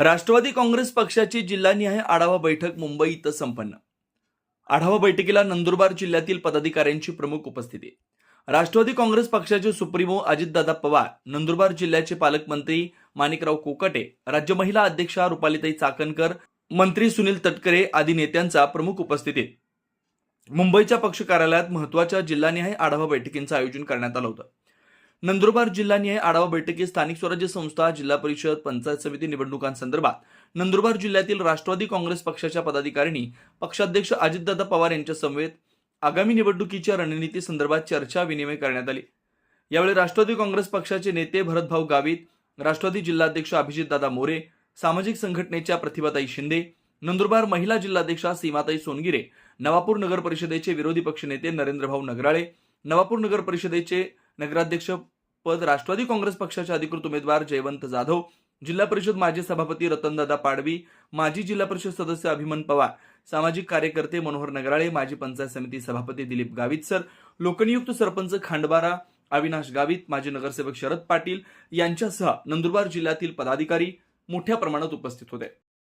राष्ट्रवादी काँग्रेस पक्षाची जिल्हानिहाय आढावा बैठक मुंबई इथं संपन्न. आढावा बैठकीला नंदुरबार जिल्ह्यातील पदाधिकाऱ्यांची प्रमुख उपस्थिती. राष्ट्रवादी काँग्रेस पक्षाचे सुप्रीमो अजितदादा पवार नंदुरबार जिल्ह्याचे पालकमंत्री माणिकराव कोकटे राज्य महिला अध्यक्षा रुपालीताई चाकणकर मंत्री सुनील तटकरे आदी नेत्यांचा प्रमुख उपस्थितीत. मुंबईच्या पक्ष कार्यालयात महत्त्वाच्या जिल्हानिहाय आढावा बैठकींचं आयोजन करण्यात आलं होतं. नंदुरबार जिल्हानिहाय आढावा बैठकीत स्थानिक स्वराज्य संस्था जिल्हा परिषद पंचायत समिती निवडणुकांसंदर्भात नंदुरबार जिल्ह्यातील राष्ट्रवादी काँग्रेस पक्षाच्या पदाधिकाऱ्यांनी पक्षाध्यक्ष अजितदादा पवार यांच्या समवेत आगामी निवडणुकीच्या रणनीती संदर्भात चर्चा विनिमय करण्यात आली. यावेळी राष्ट्रवादी काँग्रेस पक्षाचे नेते भरतभाऊ गावित राष्ट्रवादी जिल्हाध्यक्ष अभिजितदादा मोरे सामाजिक संघटनेच्या प्रतिभाताई शिंदे नंदुरबार महिला जिल्हाध्यक्षा सीमाताई सोनगिरे नवापूर नगर परिषदेचे विरोधी पक्षनेते नरेंद्रभाऊ नगराळे नवापूर नगर परिषदेचे नगराध्यक्ष पद राष्ट्रवादी काँग्रेस पक्षाचे अधिकृत उमेदवार जयवंत जाधव जिल्हा परिषद माजी सभापती रतनदादा पाडवी माजी जिल्हा परिषद सदस्य अभिमन पवार सामाजिक कार्यकर्ते मनोहर नगराळे माजी पंचायत समिती सभापती दिलीप गावितसर लोकनियुक्त सरपंच खांडबारा अविनाश गावित माजी नगरसेवक शरद पाटील यांच्यासह नंदुरबार जिल्ह्यातील पदाधिकारी मोठ्या प्रमाणात उपस्थित होते.